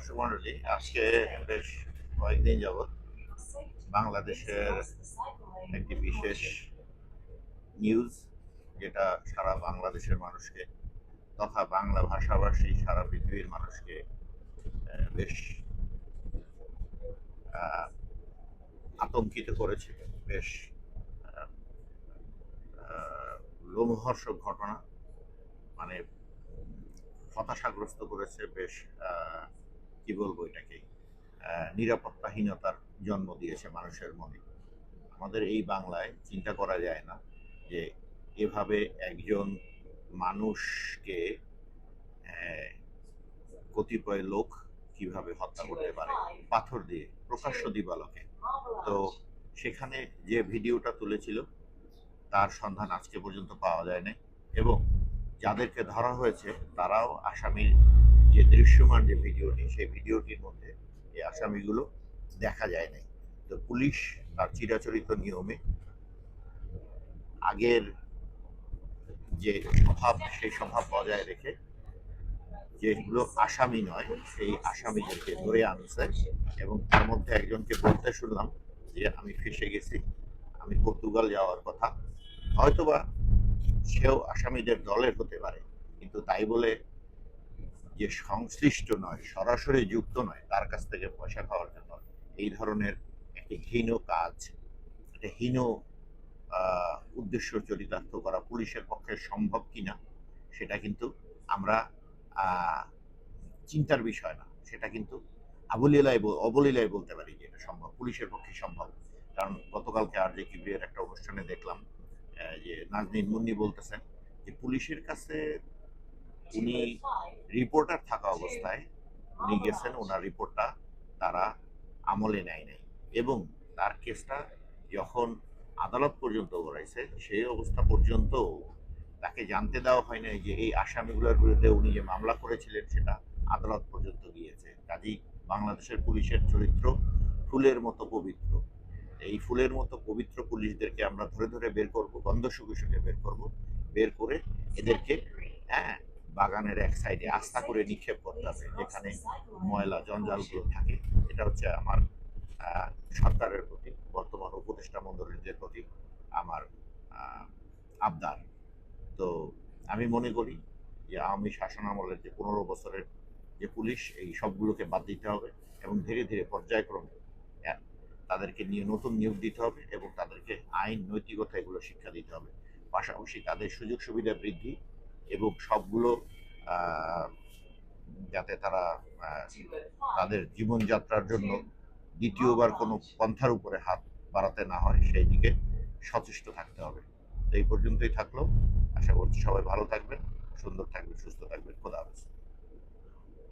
দর্শক মন্ডলী আজকে বেশ কয়েকদিন যাবৎ বাংলাদেশের একটি বিশেষ নিউজ যেটা সারা বাংলাদেশের মানুষকে তথা বাংলা ভাষাভাষী সারা পৃথিবীর মানুষকে বেশ আতঙ্কিত করেছে। বেশ লোমহর্ষক ঘটনা। মানে হতাশাগ্রস্ত করেছে, বেশ কি বলব এটাকে? নিরাপত্তাহীনতার জন্ম দিয়েছে মানুষের মনে। আমাদের এই বাংলায় চিন্তা করা যায় না যে এভাবে একজন মানুষকে কতিপয় লোক কীভাবে হত্যা করতে পারে? পাথর দিয়ে, প্রকাশ্য দিবালকে। তো সেখানে যে ভিডিওটা তুলেছিল, তার সন্ধান আজকে পর্যন্ত পাওয়া যায় নাই এবং যাদেরকে ধরা হয়েছে, তারাও আসামির যে দৃশ্যমান যে ভিডিওটি, সেই ভিডিওটির মধ্যে এই আসামিগুলো দেখা যায় নাই। তো পুলিশ তার চিরাচরিত নিয়মে আগের যে স্বভাব, সেই স্বভাব বজায় রেখে যেগুলো আসামি নয়, সেই আসামিদেরকে ধরে আনছে এবং তার মধ্যে একজনকে বলতে শুনলাম যে, আমি ফেসে গেছি, আমি পর্তুগাল যাওয়ার কথা। হয়তোবা সেও আসামিদের দলের হতে পারে, কিন্তু তাই বলে যে সংশ্লিষ্ট নয়, সরাসরি যুক্ত নয়, তার কাছ থেকে পয়সা খাওয়ার জন্য এই ধরনের একটি হীন কাজ, একটা হীন উদ্দেশ্য চরিতার্থ করা পুলিশের পক্ষে সম্ভব কিনা, সেটা কিন্তু আমরা চিন্তার বিষয় না। সেটা কিন্তু আবলীলায় বল- অবলীলায় বলতে পারি যে এটা সম্ভব, পুলিশের পক্ষে সম্ভব। কারণ গতকালকে আর যে কিবিরের একটা অনুষ্ঠানে দেখলাম যে নাজনীন মুন্নি বলতেছেন যে পুলিশের কাছে উনি রিপোর্টার থাকা অবস্থায় উনি গেছেন, ওনার রিপোর্টটা তারা আমলে নেয় নাই। এবং তার কেসটা যখন আদালত পর্যন্ত গড়াইছে, সেই অবস্থা পর্যন্ত তাকে জানতে দেওয়া হয় নাই যে এই আসামিগুলোর বিরুদ্ধে উনি যে মামলা করেছিলেন, সেটা আদালত পর্যন্ত গিয়েছে। কাজেই বাংলাদেশের পুলিশের চরিত্র ফুলের মতো পবিত্র। এই ফুলের মতো পবিত্র পুলিশদেরকে আমরা ধরে ধরে বের করব, গন্ধ শুকে বের করব, বের করে এদেরকে হ্যাঁ বাগানের এক সাইডে আস্থা করে নিক্ষেপ করতে হবে, যেখানে ময়লা, জঞ্জালগুলো থাকে। এটা হচ্ছে আমার সরকারের প্রতি, বর্তমান উপদেষ্টা মন্ডলীদের প্রতি আমার আবদার। তো আমি মনে করি যে আওয়ামী শাসন আমলের যে পনেরো বছরের যে পুলিশ, এই সবগুলোকে বাদ দিতে হবে এবং ধীরে ধীরে পর্যায়ক্রমে তাদেরকে নিয়ে নতুন নিয়োগ দিতে হবে এবং তাদেরকে আইন, নৈতিকতা এগুলো শিক্ষা দিতে হবে। পাশাপাশি তাদের সুযোগ সুবিধা বৃদ্ধি এবং সবগুলো যাতে তারা তাদের জীবনযাত্রার জন্য দ্বিতীয়বার কোনো পন্থার উপরে হাত বাড়াতে না হয়, সেই দিকে সচেষ্ট থাকতে হবে। এই পর্যন্তই থাকল। আশা করছি সবাই ভালো থাকবেন, সুন্দর থাকবেন, সুস্থ থাকবেন। খোদা হাফেজ।